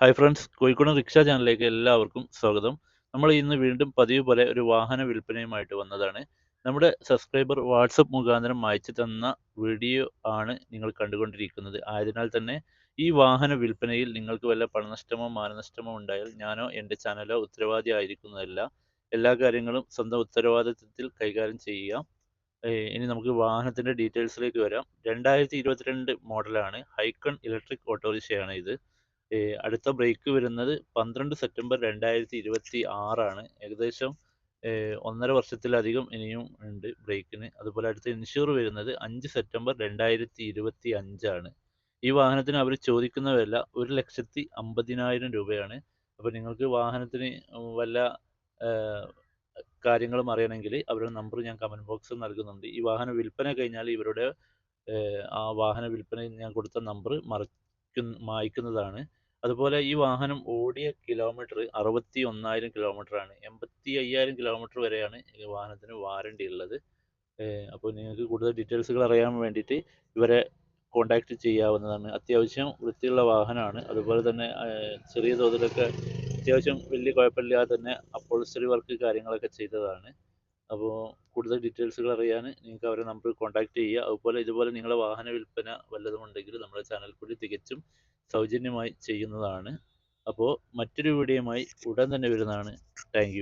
Hi friends Kozhikode rickshaw ചാനലിലേക്ക് എല്ലാവർക്കും സ്വാഗതം. നമ്മൾ ഇന്ന് വീണ്ടും പതിവ് പോലെ ഒരു വാഹന വിൽപ്പനയുമായിട്ട് വന്നതാണ്. നമ്മുടെ സബ്സ്ക്രൈബർ വാട്സപ്പ് മുഖാന്തരം അയച്ചു തന്ന വീഡിയോ ആണ് നിങ്ങൾ കണ്ടുകൊണ്ടിരിക്കുന്നത്. ആയതിനാൽ തന്നെ ഈ വാഹന വിൽപ്പനയിൽ നിങ്ങൾക്ക് വല്ല പണനഷ്ടമോ മാനനഷ്ടമോ ഉണ്ടായാൽ ഞാനോ എന്റെ ചാനലോ ഉത്തരവാദി ആയിരിക്കുന്നതല്ല. എല്ലാ കാര്യങ്ങളും സ്വന്തം ഉത്തരവാദിത്വത്തിൽ കൈകാര്യം ചെയ്യുക. ഇനി നമുക്ക് വാഹനത്തിന്റെ ഡീറ്റെയിൽസിലേക്ക് വരാം. രണ്ടായിരത്തി ഇരുപത്തിരണ്ട് മോഡലാണ് ഹൈക്കൺ ഇലക്ട്രിക് ഓട്ടോറിക്ഷയാണ് ഇത്. അടുത്ത ബ്രേക്ക് വരുന്നത് പന്ത്രണ്ട് സെപ്റ്റംബർ രണ്ടായിരത്തി ഇരുപത്തി ആറാണ് ഏകദേശം ഒന്നര വർഷത്തിലധികം ഇനിയും ഉണ്ട് ബ്രേക്കിന് അതുപോലെ അടുത്ത ഇൻഷൂർ വരുന്നത് അഞ്ച് സെപ്റ്റംബർ രണ്ടായിരത്തി ഇരുപത്തി അഞ്ചാണ് ഈ വാഹനത്തിന് അവർ ചോദിക്കുന്ന വില ഒരു ലക്ഷത്തി അമ്പതിനായിരം രൂപയാണ്. അപ്പോൾ നിങ്ങൾക്ക് വാഹനത്തിന് വല്ല കാര്യങ്ങളും അറിയണമെങ്കിൽ അവരുടെ നമ്പർ ഞാൻ കമന്റ് ബോക്സിൽ നൽകുന്നുണ്ട്. ഈ വാഹന വിൽപ്പന കഴിഞ്ഞാൽ ഇവരുടെ ആ വാഹന വിൽപ്പനയിൽ ഞാൻ കൊടുത്ത നമ്പർ മറയ്ക്കുന്ന മായ്ക്കുന്നതാണ്. അതുപോലെ ഈ വാഹനം ഓടിയ കിലോമീറ്റർ അറുപത്തി ഒന്നായിരം ആണ്. എൺപത്തി അയ്യായിരം കിലോമീറ്റർ വരെയാണ് ഈ വാഹനത്തിന് വാറണ്ടി ഉള്ളത്. അപ്പോൾ നിങ്ങൾക്ക് കൂടുതൽ ഡീറ്റെയിൽസുകൾ അറിയാൻ വേണ്ടിയിട്ട് ഇവരെ കോൺടാക്റ്റ് ചെയ്യാവുന്നതാണ്. അത്യാവശ്യം വൃത്തിയുള്ള വാഹനമാണ്. അതുപോലെ തന്നെ ചെറിയ തോതിലൊക്കെ അത്യാവശ്യം വലിയ കുഴപ്പമില്ലാതെ തന്നെ അപ്പോൾസ്റ്ററി വർക്ക് കാര്യങ്ങളൊക്കെ ചെയ്തതാണ്. അപ്പോൾ കൂടുതൽ ഡീറ്റെയിൽസുകൾ അറിയാൻ നിങ്ങൾക്ക് അവരെ നമ്പർ കോൺടാക്റ്റ് ചെയ്യുക. അതുപോലെ ഇതുപോലെ നിങ്ങളുടെ വാഹന വിൽപ്പന വല്ലതും ഉണ്ടെങ്കിൽ നമ്മുടെ ചാനൽ കൂടി തികച്ചും സൗജന്യമായി ചെയ്യുന്നതാണ്. അപ്പോൾ മറ്റൊരു വീഡിയോയുമായി ഉടൻ തന്നെ വരുന്നതാണ്. താങ്ക്